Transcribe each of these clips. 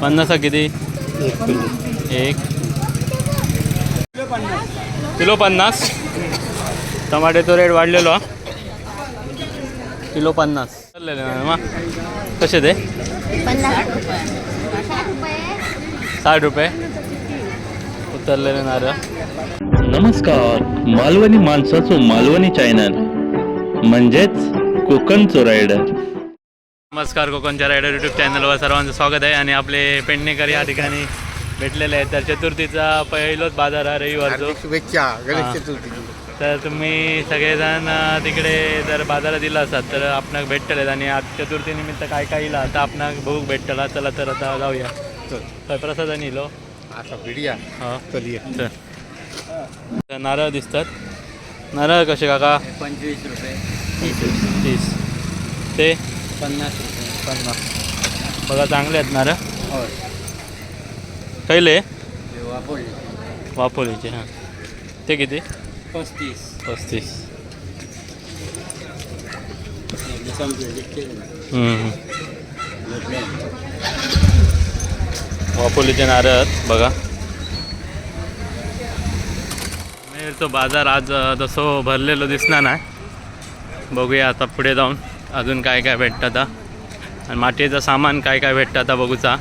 पन्नास किती? एक. किलो पन्नास. टमाट्याचो रेट वाढलेलो किलो पन्नास. चाललेले मॅडम कसे ते? साठ रुपये. उतरलेले नारळ. नमस्कार मालवणी माणसाचो मालवणी चॅनल म्हणजेच कोकणचो रायडर नमस्कार कोकणच्या रायडर यूट्यूब चॅनलवर सर्वांचं स्वागत आहे आणि आपले पेडणेकर या ठिकाणी भेटलेले आहेत. तर चतुर्थीचा पहिलोच बाजार हा रविवारचो. हार्दिक शुभेच्छा हा. गणेश चतुर्थी तर तुम्ही सगळेजण तिकडे जर बाजारात दिला असाल तर आपणाक भेटतलेत आणि आज चतुर्थीनिमित्त काय काय इला? तर आपणाक बघूक भेटतला चला तर आता जाऊया. चल. तर प्रसादान इलो. आता पिढिया हा. चल ये. चल. तर नारळ दिसतात. नारळ कसे काका? पंचवीस रुपये. तीस. ते? पन्नास रुपये. पन्नास. बघा चांगले आहेत नारळ होय. कैले? वापरले वापोलीचे हां. ते किती? पस्तीस. पस्तीस. संपले. वापोलीचे नारळ आहेत बघा. मेरचो बाजार आज अ, तसो भरलेलो दिसणार नाही. बघूया आता पुढे जाऊन. अजून काय काय भेटतं आता? आणि मातीचं सामान काय काय भेटतं आता बघूचा.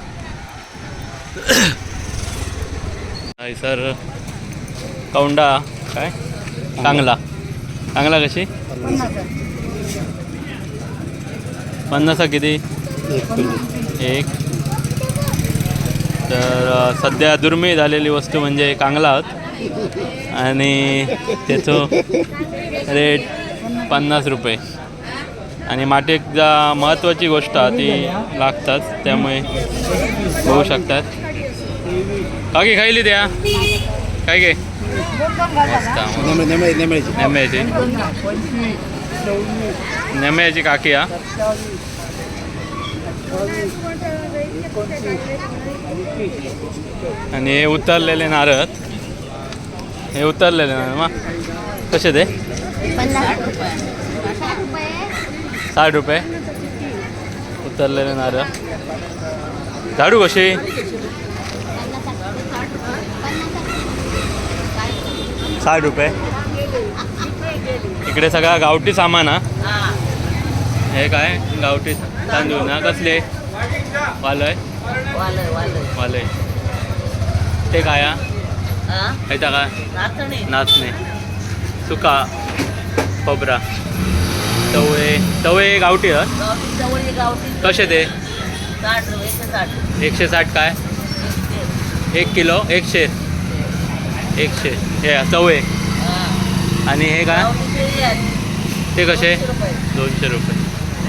सर कौंडा काय? कांगला. कांगला कशी? पन्नास किती? एक. तर सध्या दुर्मिळ झालेली वस्तू म्हणजे कांगला आहोत. आणि त्याचं रेट पन्नास रुपये. आणि माटेक जा महत्त्वाची गोष्ट आहे ती लागतात त्यामुळे बघू शकतात. काकी खायली द्या काय घे मस्त नेम्याची नेम्याची काकी हा. आणि हे उतरलेले नारळ. हे उतरलेले नारळ मग कसे ते? साठ रुपये. उतरलेले नारळ. झाडू कशी? साठ रुपये. इकडे सगळा गावठी सामान हा. हे काय? गावठी तांदूळ ना? कसले? वालय. वालय. ते काय हा? काय? नाचणे. सुका खोबरा. तवळे तवळे गावठी आहेत. कसे ते? एकशे साठ. काय? एक किलो एकशे. एकशे. हे चवळे आणि हे काय? ते कसे? दोनशे रुपये.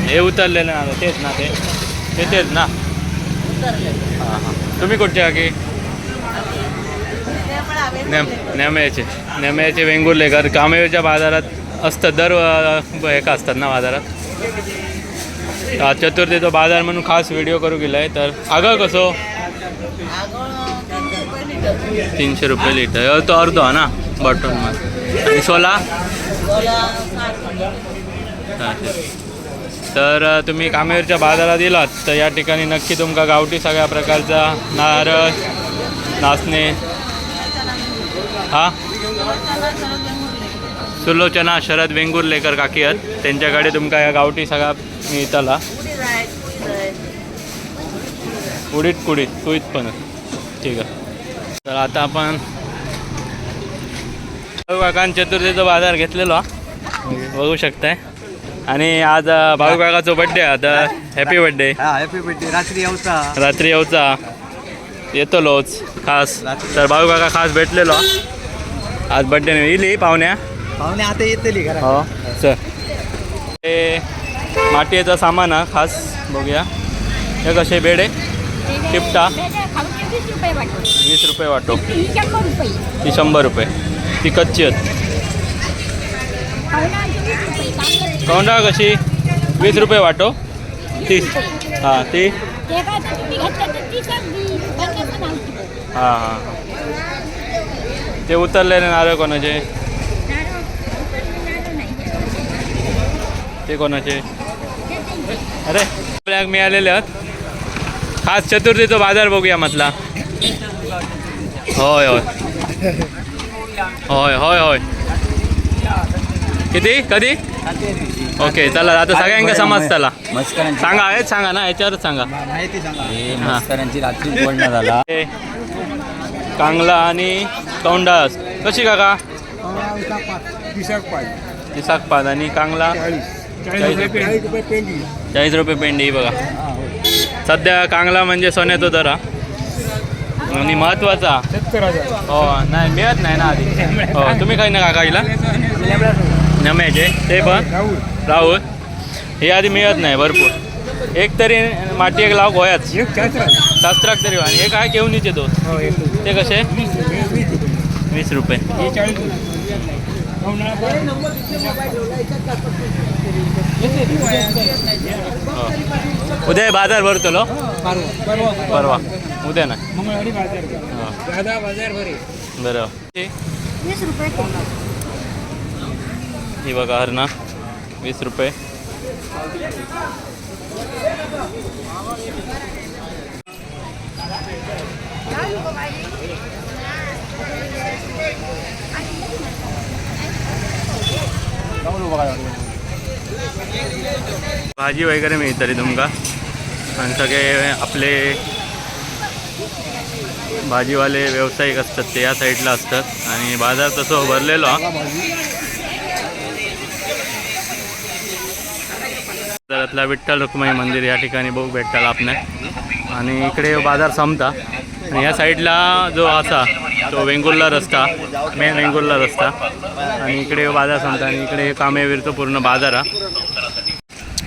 हे उतरलेले ना तेच ना ते? तेच ना? हां हां. तुम्ही कुठचे की नेम नेमयाचे नेमयाचे वेंगुर्लेकर. कामेच्या बाजारात असतात दर एका असतात ना बाजारात? आज चतुर्थीचा बाजार म्हणून खास व्हिडिओ करू गेला आहे तर आगळ कसो हो? तीनशे रुपये लिटर तो अर्धो हा ना बॉटल आणि सोला? तर तुम्ही कामेरच्या बाजारात दिलात तर या ठिकाणी नक्की तुमका गावठी सगळ्या प्रकारचा नारळ नाचणे. हा? सुलोचना शरद वेंगुर्लेकर काकी आहेत. त्यांच्याकडे तुमका या गावठी सगळा मिळतला. उडीत कुडीत कुईत पण. ठीक आहे. तर आता आपण काकान चतुर्थीचा बाजार घेतलेलो. बघू शकताय. आणि आज भाऊ काकाचा बड्डे आहे. आता हॅपी बड्डे हा हॅपी बर्थडे रात्री येऊचा रात्री येऊचा येतलोच खास. तर भाऊ काका खास भेटलेलो. आज बड्डे येईली पाहुण्या. पाहुणे आता येतली घरा हो सर हे मातीचं सामान हा खास बघूया. हे कसे बेडे? टिपटा वीस रुपये वाटो. ती शंभर रुपये. ती कच्ची आहेत. कौंडा कशी? वीस रुपये वाटो. तीस. हां ती? हां हां ते उतरलेले नारळ कोणाचे? ते कोणाचे? अरे आपल्याला मिळालेले आहेत. खास चतुर्थीचा बाजार बघूया म्हटला. होय होय. होय होय होय. किती? कधी? ओके चला आता सगळ्यांका समजताला मस्करांची सांगा आहेत सांगा ना याच्यावरच सांगा. माहिती सांगा. मस्करांची रात्री बोलणं झाला. कांगला आणि कौंडास. कशी काका? तिसाकपाद आणि कांगला? चाळीस रुपये चाळीस रुपये पेंडी बघा. सध्या कांगला म्हणजे सोन्याचा दर आणि महत्त्वाचा. हो नाही मिळत नाही ना आधी. हो तुम्ही काही ना काका हिला नम्याचे ते पण? राहुल. हे आधी मिळत नाही भरपूर. एक तरी माती एक लाव गोयाच शास्त्राक तरी आणि हे काय घेऊन येते तो? ते कसे? वीस रुपये. उद्या बाजार भरतलो परवा. उद्या ना. बरं. हे- ही बघा हरणा. वीस रुपये. भाजी वगैरे मिळतली तुमका? आणि सगळे आपले भाजीवाले व्यावसायिक असतात ते या साईडला असतात. आणि बाजार तसं भरलेलो हा. बाजारातला विठ्ठल रुक्माई मंदिर या ठिकाणी बघू भेटताला आपण आणि इकडे बाजार संपता. आणि या साईडला जो असा तो वेंगुर्ला रस्ता मेन वेंगुर्ला रस्ता. आणि इकडे बाजार संपता. आणि इकडे कामेवीरचं पूर्ण बाजार हा.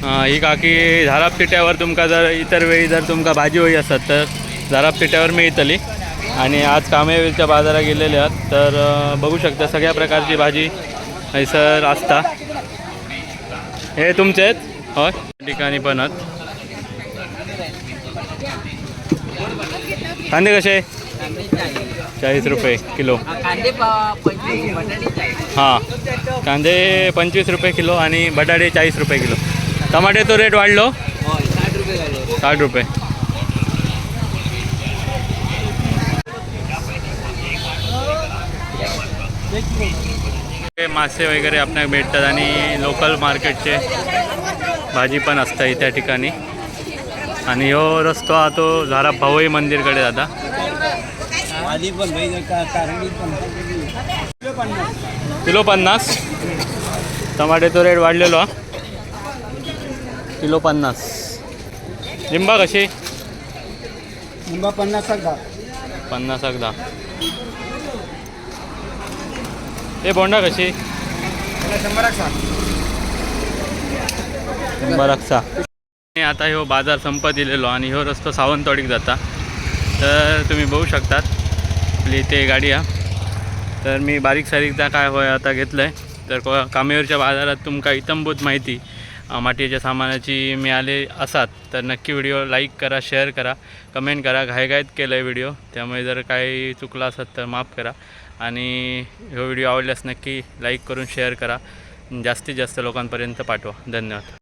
ही काकी झाराप पिट्यावर तुमका जर इतर वेळी जर तुमका भाजी होई असत तर झाराप पिट्यावर मिळतली. आणि आज कामेवीरच्या बाजारात गेलेले आहात तर बघू शकता सगळ्या प्रकारची भाजी हैसर असता. हे तुमचे आहेत? होय. ठिकाणी पण आहेत. कांदे कसे? चाळीस रुपये किलो. हां. कांदे पंचवीस रुपये किलो आणि बटाटे चाळीस रुपये किलो. टमाट्याचा रेट वाढलो. साठ रुपये. हे मासे वगैरे आपल्याला भेटतात आणि लोकल मार्केटचे भाजी पण असतं त्या ठिकाणी. आणि ह्यो रस्तो हा तो झारा भावई मंदिरकडे जाता किलो पन्नास. टमाट्याचा रेट वाढलेलो. हा किलो पन्नास. लिंबा कशी? निंबा पन्नास का पन्नास अगदा हे बोंडा कशी? शंभर आणि आता ह्यो बाजार संपत दिलेलो आणि ह्यो रस्तो सावंतवाडीक जाता. तर तुम्ही बघू शकतात. आपली इथे गाडी हा. तर मी बारीक सारीकदा काय होय आता घेतलं आहे तर को- कामेवरच्या बाजारात तुमका इतंभूत माहिती मातीच्या सामानाची मिळाले असात तर नक्की व्हिडिओ लाईक करा शेअर करा कमेंट करा घायघाईत केलं आहे व्हिडिओ त्यामुळे जर काही चुकला असत तर माफ करा. आणि ह्यो व्हिडिओ आवडल्यास नक्की लाईक करून शेअर करा. जास्तीत जास्त लोकांपर्यंत पाठवा. धन्यवाद.